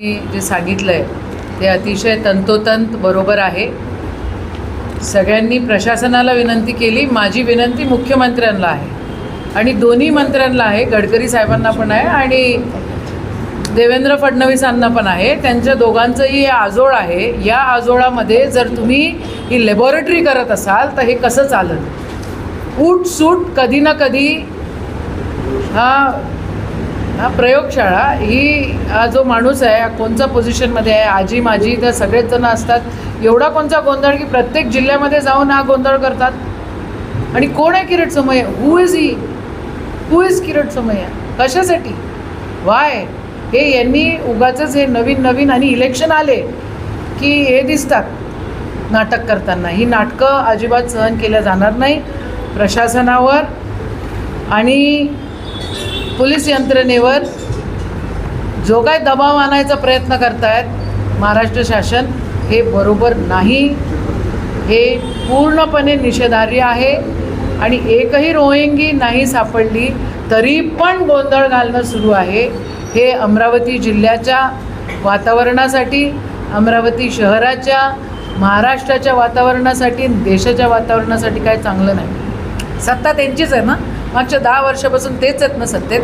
मी जे सांगितलं आहे ते अतिशय तंतोतंत बरोबर आहे. सगळ्यांनी प्रशासनाला विनंती केली. माझी विनंती मुख्यमंत्र्यांना आहे. आणि दोन्ही मंत्र्यांना आहे. गडकरी साहेबांना पण आहे आणि देवेंद्र फडणवीसांना पण आहे. त्यांच्या दोघांचंही हे आजोळ आहे. या आजोळामध्ये जर तुम्ही ही लॅबॉरेटरी करत असाल तर हे कसं चालत उठ सूट कधी ना कधी हा हा प्रयोगशाळा ही हा जो माणूस आहे कोणचा पोझिशनमध्ये आहे आजी माझी तर सगळेच जण असतात. एवढा कोणता गोंधळ की प्रत्येक जिल्ह्यामध्ये जाऊन हा गोंधळ करतात? आणि कोण आहे Kirit Somaiya? Who is he who is Kirit Somaiya? कशासाठी? वाय हे यांनी उगाचंच हे नवीन नवीन आणि इलेक्शन आले की हे दिसतात. नाटक करताना. ही नाटकं अजिबात सहन केल्या जाणार नाही प्रशासनावर. आणि पोलीस यंत्रणेवर जो काय दबाव आणायचा प्रयत्न करतायत महाराष्ट्र शासन हे बरोबर नाही. हे पूर्णपणे निषेधार्य आहे आणि एकही रोहिंगी नाही सापडली तरी पण गोंधळ घालणं सुरू आहे. हे अमरावती जिल्ह्याच्या वातावरणासाठी अमरावती शहराच्या महाराष्ट्राच्या वातावरणासाठी देशाच्या वातावरणासाठी काय चांगलं नाही. सत्ता त्यांचीच आहे ना? मागच्या दहा वर्षापासून तेच आहेत ना सत्तेत